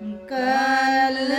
कल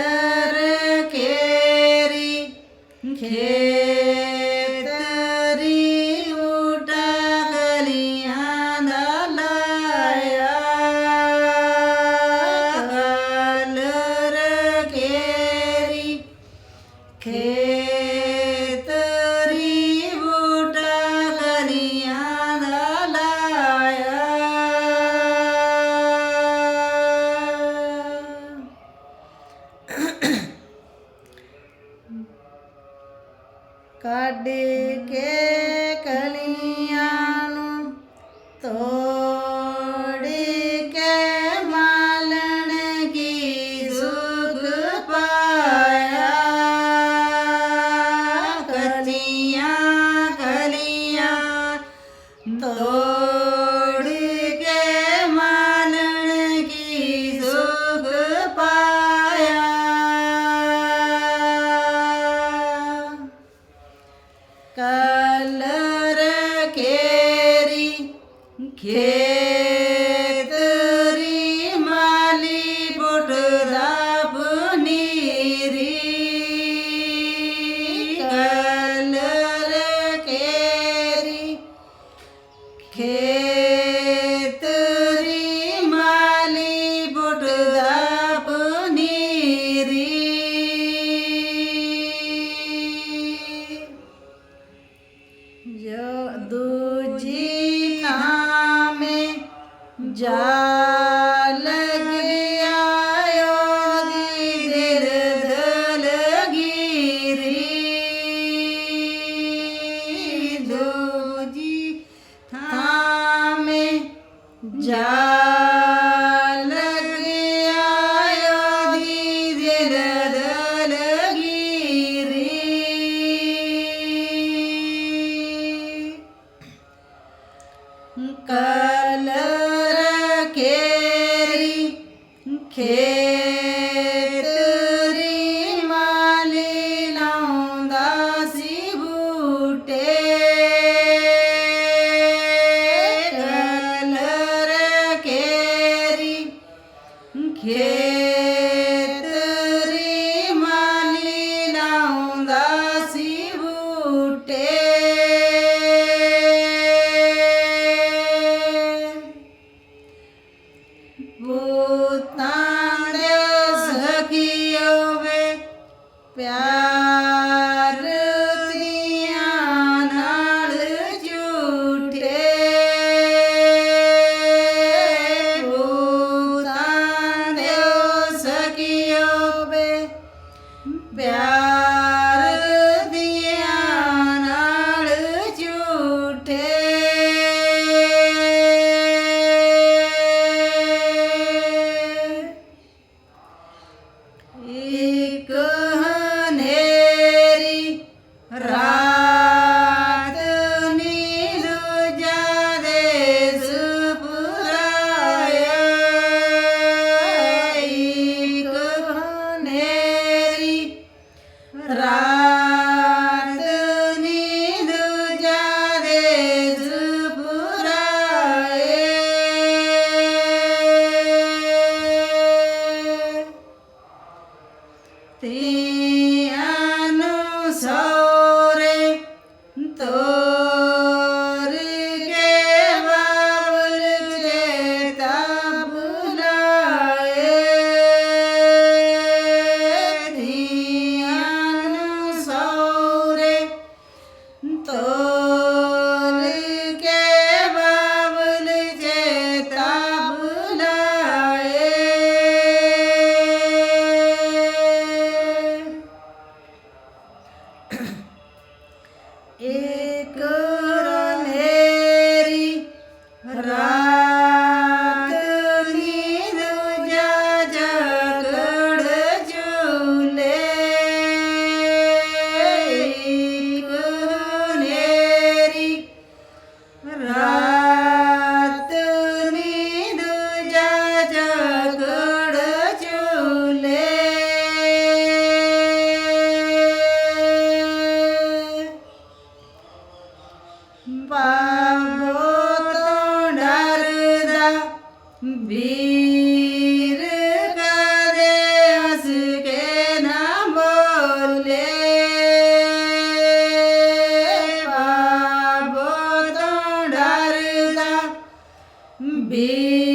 ਕੱਢ ਕੇ ਕਲੀਆਂ ਨੂੰ ਤੋ ખેતરી માલી બોટ દાપની રી કલર કેરી. ખે ਜਾ Hey. ਬਾਬੋ ਡਰਦਾ ਵੀਰ ਕਦੇ ਬੋਲੇ। ਬਾਬੋ ਤੋਂ ਡਰਦਾ ਵੀਰ